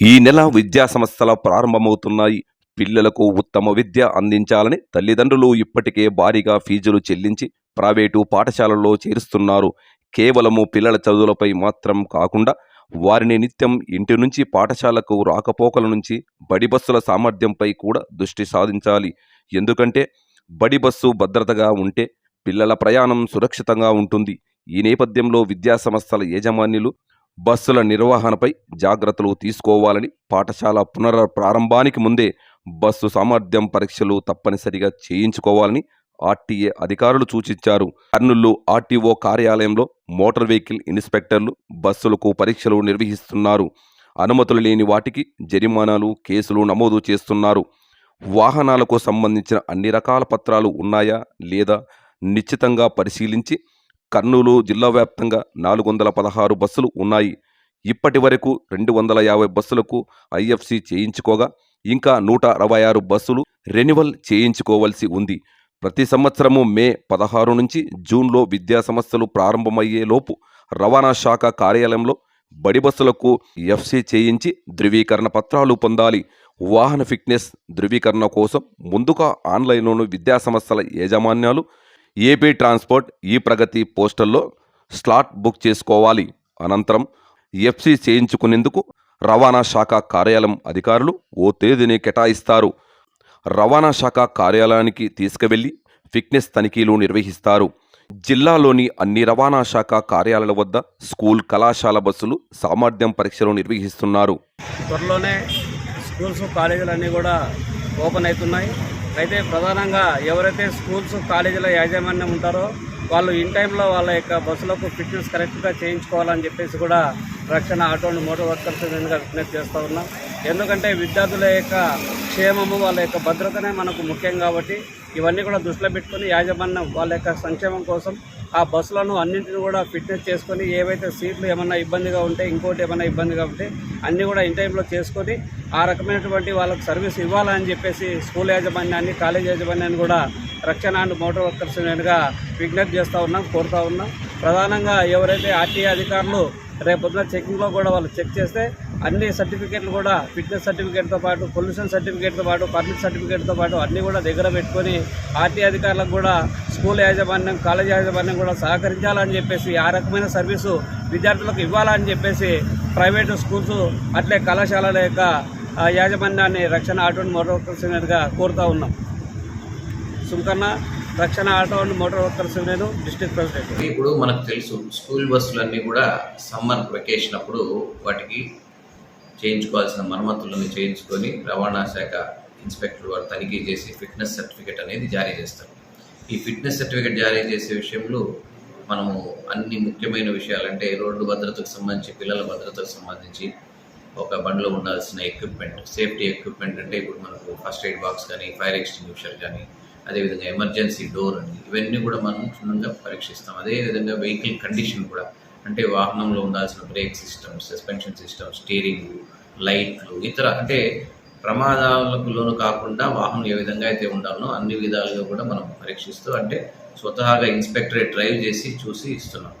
ఈ నెల విద్యా సంస్థల ప్రారంభమవుతున్నాయి. పిల్లలకు ఉత్తమ విద్య అందించాలని తల్లిదండ్రులు ఇప్పటికే భారీగా ఫీజులు చెల్లించి ప్రైవేటు పాఠశాలల్లో చేరుస్తున్నారు. కేవలము పిల్లల చదువులపై మాత్రం కాకుండా వారిని నిత్యం ఇంటి నుంచి పాఠశాలకు రాకపోకల నుంచి బడి బస్సుల సామర్థ్యంపై కూడా దృష్టి సాధించాలి. ఎందుకంటే బడి బస్సు భద్రతగా ఉంటే పిల్లల ప్రయాణం సురక్షితంగా ఉంటుంది. ఈ నేపథ్యంలో విద్యా సంస్థల యాజమాన్యులు బస్సుల నిర్వహణపై జాగ్రత్తలు తీసుకోవాలని పాఠశాల పునర ప్రారంభానికి ముందే బస్సు సామర్థ్యం పరీక్షలు తప్పనిసరిగా చేయించుకోవాలని ఆర్టీఏ అధికారులు సూచించారు. కర్నూలు ఆర్టీఓ కార్యాలయంలో మోటార్ వెహికల్ ఇన్స్పెక్టర్లు బస్సులకు పరీక్షలు నిర్వహిస్తున్నారు. అనుమతులు లేని వాటికి జరిమానాలు కేసులు నమోదు చేస్తున్నారు. వాహనాలకు సంబంధించిన అన్ని రకాల పత్రాలు ఉన్నాయా లేదా నిశ్చితంగా పరిశీలించి కర్నూలు జిల్లా వ్యాప్తంగా నాలుగు వందల పదహారు బస్సులు ఉన్నాయి. ఇప్పటి వరకు రెండు వందల యాభై బస్సులకు ఐఎఫ్సి చేయించుకోగా ఇంకా నూట అరవై ఆరు బస్సులు రెన్యువల్ చేయించుకోవలసి ఉంది. ప్రతి సంవత్సరము మే పదహారు నుంచి జూన్లో విద్యా సంస్థలు ప్రారంభమయ్యేలోపు రవాణా శాఖ కార్యాలయంలో బడి బస్సులకు ఎఫ్సి చేయించి ధృవీకరణ పత్రాలు పొందాలి. వాహన ఫిట్నెస్ ధృవీకరణ కోసం ముందుగా ఆన్లైన్లోను విద్యా సంస్థల యాజమాన్యాలు ఏపీ ట్రాన్స్పోర్ట్ ఈ ప్రగతి పోస్టల్లో స్లాట్ బుక్ చేసుకోవాలి. అనంతరం ఎఫ్సి చేయించుకునేందుకు రవాణా శాఖ కార్యాలయం అధికారులు ఓ తేదీని కేటాయిస్తారు. రవాణా శాఖ కార్యాలయానికి తీసుకువెళ్ళి ఫిట్నెస్ తనిఖీలు నిర్వహిస్తారు. జిల్లాలోని అన్ని రవాణా శాఖ కార్యాలయాల వద్ద స్కూల్ కళాశాల బస్సులు సామర్థ్యం పరీక్షలు నిర్వహిస్తున్నారు. త్వరలోనే స్కూల్స్ కాలేజీలు అన్నీ కూడా ఓపెన్ అవుతున్నాయి. అయితే ప్రధానంగా ఎవరైతే స్కూల్స్ కాలేజీల యాజమాన్యం ఉంటారో వాళ్ళు ఇన్ టైంలో వాళ్ళ యొక్క బస్సులకు ఫిట్నెస్ కరెక్ట్గా చేయించుకోవాలని చెప్పేసి కూడా రక్షణ ఆటో మోటార్ వర్కర్స్ విధంగా విజ్ఞప్తి చేస్తూ ఉన్నాం. ఎందుకంటే విద్యార్థుల యొక్క క్షేమము వాళ్ళ యొక్క భద్రతనే మనకు ముఖ్యం కాబట్టి ఇవన్నీ కూడా దృష్టిలో పెట్టుకొని యాజమాన్యం వాళ్ళ యొక్క సంక్షేమం కోసం ఆ బస్సులను అన్నింటిని కూడా ఫిట్నెస్ చేసుకొని ఏవైతే సీట్లు ఏమన్నా ఇబ్బందిగా ఉంటే ఇంకోటి ఏమన్నా ఇబ్బందిగా ఉంటే అన్నీ కూడా ఇన్ టైంలో చేసుకొని ఆ రకమైనటువంటి వాళ్ళకు సర్వీస్ ఇవ్వాలని చెప్పేసి స్కూల్ యాజమాన్యాన్ని కాలేజ్ యాజమాన్యాన్ని కూడా రక్షణ అండ్ మోటార్ వర్కర్స్ నేనుగా విజ్ఞప్తి చేస్తూ ఉన్నాం కోరుతూ ఉన్నాం. ప్రధానంగా ఎవరైతే ఆర్టీఏ అధికారులు రేపొద్దున చెకింగ్లో కూడా వాళ్ళు చెక్ చేస్తే అన్ని సర్టిఫికేట్లు కూడా ఫిట్నెస్ సర్టిఫికేట్తో పాటు పొల్యూషన్ సర్టిఫికేట్తో పాటు పర్మిట్ సర్టిఫికేట్తో పాటు అన్నీ కూడా దగ్గర పెట్టుకొని ఆర్టీ అధికారులకు కూడా స్కూల్ యాజమాన్యం కాలేజ్ యాజమాన్యం కూడా సహకరించాలని చెప్పేసి ఆ రకమైన సర్వీసు విద్యార్థులకు ఇవ్వాలని చెప్పేసి ప్రైవేటు స్కూల్స్ అట్లే కళాశాలల యొక్క ఆ, యాజమాన్యాన్ని రక్షణ ఆటో మోటార్ వర్కర్స్ యూనియన్గా కోరుతూ ఉన్నాం. సుంకన్న రక్షణ auto and motor workers union district president. ఇప్పుడు మనకు తెలుసు స్కూల్ బస్సులన్నీ కూడా సమ్మర్ వెకేషన్ అప్పుడు వాటికి చేయించుకోవాల్సిన మరమ్మతులను చేయించుకొని రవాణా శాఖ ఇన్స్పెక్టర్ వారు తనిఖీ చేసి ఫిట్నెస్ సర్టిఫికేట్ అనేది జారీ చేస్తారు. ఈ ఫిట్నెస్ సర్టిఫికేట్ జారీ చేసే విషయంలో మనము అన్ని ముఖ్యమైన విషయాలు అంటే రోడ్డు భద్రతకు సంబంధించి పిల్లల భద్రతకు సంబంధించి ఒక బండిలో ఉండాల్సిన ఎక్విప్మెంట్ సేఫ్టీ ఎక్విప్మెంట్ అంటే ఇప్పుడు మనకు ఫస్ట్ ఎయిడ్ బాక్స్ కానీ ఫైర్ ఎక్స్టింగ్విషర్ కానీ అదేవిధంగా ఎమర్జెన్సీ డోర్ అని ఇవన్నీ కూడా మనం క్షుణ్ణంగా పరీక్షిస్తాం. అదేవిధంగా వెహికల్ కండిషన్ కూడా అంటే వాహనంలో ఉండాల్సిన brake system suspension system steering లైట్లు ఇతర అంటే ప్రమాదాలకు లోను కాకుండా వాహనం ఏ విధంగా అయితే ఉండాలో అన్ని విధాలుగా కూడా మనం పరీక్షిస్తూ అంటే స్వతహాగా ఇన్స్పెక్టరేట్ డ్రైవ్ చేసి చూసి ఇస్తున్నాం.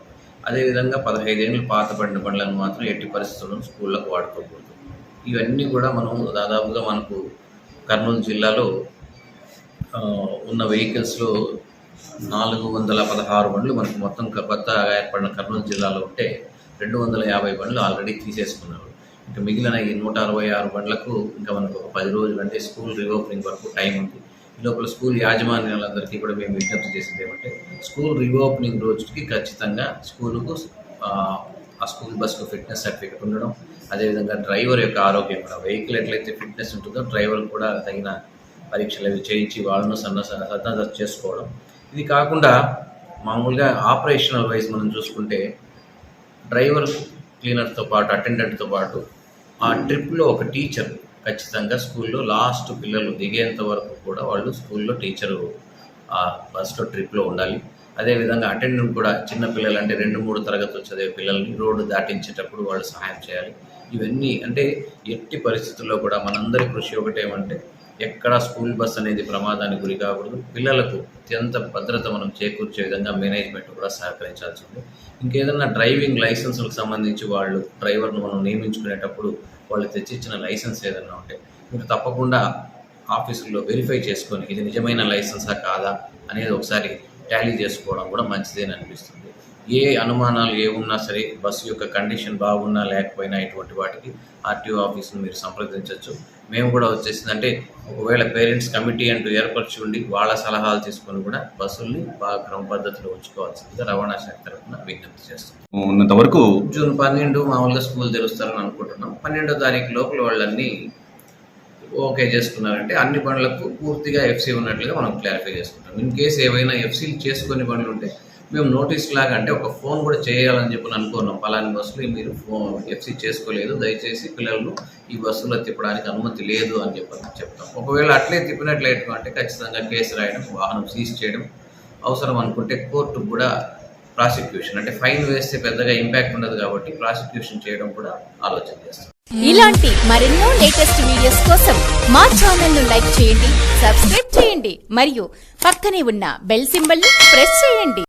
అదేవిధంగా పదహైదేళ్ళు పాత బండి బండ్లను మాత్రం ఎట్టి పరిస్థితుల్లో స్కూళ్ళకు వాడుకోకూడదు. ఇవన్నీ కూడా మనం దాదాపుగా మనకు కర్నూలు జిల్లాలో ఉన్న వెహికల్స్లో నాలుగు వందల పదహారు బండ్లు మనకు మొత్తం క- కొత్తగా ఏర్పడిన కర్నూలు జిల్లాలో ఉంటే రెండు వందల యాభై బండ్లు ఆల్రెడీ తీసేసుకున్నారు. ఇంకా మిగిలిన ఈ నూట అరవై ఆరు బండ్లకు ఇంకా మనకు ఒక పది రోజులు అంటే స్కూల్ రీఓపెనింగ్ వరకు టైం ఉంది. ఈ లోపల స్కూల్ యాజమాన్యాలందరికీ కూడా మేము విజ్ఞప్తి చేసింది ఏమంటే స్కూల్ రీఓపెనింగ్ రోజుకి ఖచ్చితంగా స్కూలుకు ఆ, ఆ స్కూల్ బస్కు ఫిట్నెస్ సర్టిఫికేట్ ఉండడం అదేవిధంగా డ్రైవర్ యొక్క ఆరోగ్యం కూడా. వెహికల్ ఎట్లయితే ఫిట్నెస్ ఉంటుందో డ్రైవర్ కూడా తగిన పరీక్షలు అవి చేయించి వాళ్ళను సన్న సన్నద్ధ చేసుకోవడం ఇది కాకుండా మామూలుగా ఆపరేషనల్ వైజ్ మనం చూసుకుంటే డ్రైవర్ క్లీనర్తో పాటు అటెండెంట్తో పాటు ఆ ట్రిప్లో ఒక టీచర్ ఖచ్చితంగా స్కూల్లో లాస్ట్ పిల్లలు దిగేంత వరకు కూడా వాళ్ళు స్కూల్లో టీచరు ఆ బస్లో ట్రిప్లో ఉండాలి. అదేవిధంగా అటెండెంట్ కూడా చిన్న పిల్లలు అంటే రెండు మూడు తరగతులు చదివే పిల్లల్ని రోడ్డు దాటించేటప్పుడు వాళ్ళు సహాయం చేయాలి. ఇవన్నీ అంటే ఎట్టి పరిస్థితుల్లో కూడా మనందరి కృషి ఒకటేమంటే ఎక్కడ స్కూల్ బస్ అనేది ప్రమాదానికి గురి కాకూడదు. పిల్లలకు అత్యంత భద్రత మనం చేకూర్చే విధంగా మేనేజ్మెంట్ కూడా సహకరించాల్సి ఉంది. ఇంకేదన్నా డ్రైవింగ్ లైసెన్సులకు సంబంధించి వాళ్ళు డ్రైవర్ను మనం నియమించుకునేటప్పుడు వాళ్ళు తెచ్చిచ్చిన లైసెన్స్ ఏదైనా ఉంటే మీరు తప్పకుండా ఆఫీసుల్లో వెరిఫై చేసుకొని ఇది నిజమైన లైసెన్సా కాదా అనేది ఒకసారి టాలీ చేసుకోవడం కూడా మంచిదేని అనిపిస్తుంది ఏ అనుమానాలు ఏ ఉన్నా సరే బస్సు యొక్క కండిషన్ బాగున్నా లేకపోయినా ఇటువంటి వాటికి ఆర్టీఓ ఆఫీస్ను మీరు సంప్రదించవచ్చు. మేము కూడా వచ్చేసిందంటే ఒకవేళ పేరెంట్స్ కమిటీ అంటూ ఏర్పరిచి ఉండి వాళ్ళ సలహాలు తీసుకొని కూడా బస్సుల్ని బాగా క్రమ పద్ధతిలో ఉంచుకోవాల్సిందిగా రవాణా శాఖ తరఫున విజ్ఞప్తి చేస్తున్నాం. ఉన్నంత వరకు జూన్ పన్నెండు మామూలుగా స్కూల్ తెరుస్తారని అనుకుంటున్నాం. పన్నెండో తారీఖు లోపల వాళ్ళన్నీ ఓకే చేసుకున్నారంటే అన్ని పనులకు పూర్తిగా ఎఫ్సీ ఉన్నట్లుగా మనం క్లారిఫై చేసుకుంటాం. ఇన్ కేసు ఏవైనా ఎఫ్సీలు చేసుకొని పనులు ఉంటే మేము నోటీస్ లాగా అంటే ఒక ఫోన్ కూడా చేయాలని చెప్పి అనుకున్నాం. పలాని బస్సులు మీరు ఫోన్ ఎఫ్సీ చేసుకోలేదు. దయచేసి పిల్లలను ఈ బస్సులో తిప్పడానికి అనుమతి లేదు అని చెప్పి చెప్తాం. ఒకవేళ అట్లే తిప్పినట్లయితే అంటే ఖచ్చితంగా కేసు రాయడం వాహనం సీజ్ చేయడం అవసరం అనుకుంటే కోర్టు కూడా ప్రాసిక్యూషన్ అంటే ఫైన్ వేస్తే పెద్దగా ఇంపాక్ట్ ఉండదు కాబట్టి ప్రాసిక్యూషన్ చేయడం కూడా ఆలోచన చేస్తాం. ఇలాంటి మరెన్నో లేటెస్ట్ వీడియోస్ కోసం మా ఛానల్ను లైక్ చేయండి సబ్స్క్రైబ్ చేయండి. మరియు పక్కనే ఉన్న బెల్ సింబల్ని ప్రెస్ చేయండి.